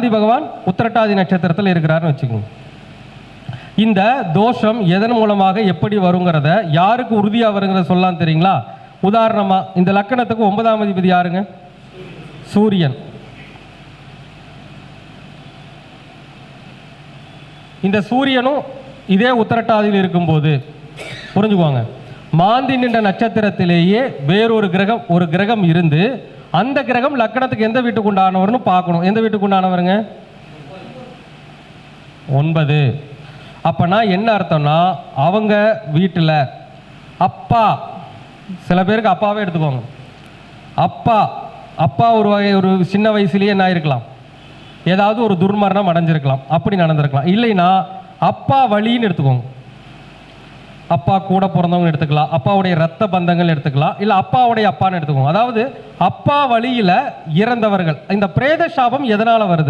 மாந்தி பகவான் உத்திரட்டாதி நட்சத்திரத்தில் இருக்கிறாருன்னு வச்சுக்கோங்க இந்த தோஷம் எதன் மூலமாக எப்படி வருங்கிறத யாருக்கு உறுதியாக வருங்கிறத சொல்லலாம் தெரியுங்களா? உதாரணமாக இந்த லக்கணத்துக்கு ஒன்பதாம் அதிபதி யாருங்க? சூரியன். இந்த சூரியனும் இதே உத்திரட்டாதியில் இருக்கும்போது புரிஞ்சுக்குவாங்க மாந்தி நின்ற நட்சத்திரத்திலேயே வேறொரு கிரகம் ஒரு கிரகம் இருந்து அந்த கிரகம் லக்கணத்துக்கு எந்த வீட்டுக்கு உண்டானவர்னு பார்க்கணும். எந்த வீட்டுக்கு உண்டானவருங்க ஒன்பது. அப்பனா என்ன அர்த்தம்னா அவங்க வீட்டில் அப்பா சில பேருக்கு அப்பாவே எடுத்துக்கோங்க. அப்பா அப்பா ஒரு வகை ஒரு சின்ன வயசுலேயே என்ன ஆயிருக்கலாம்? ஏதாவது ஒரு துர்மரணம் அடைஞ்சிருக்கலாம். அப்படி நடந்திருக்கலாம். இல்லைன்னா அப்பா வழின்னு எடுத்துக்கோங்க. அப்பா கூட பிறந்தவங்க எடுத்துக்கலாம். அப்பாவுடைய ரத்த பந்தங்கள் எடுத்துக்கலாம். இல்லை அப்பாவுடைய அப்பான்னு எடுத்துக்கோங்க. அதாவது அப்பா வழியில் இறந்தவர்கள். இந்த பிரேத சாபம் எதனால் வருது?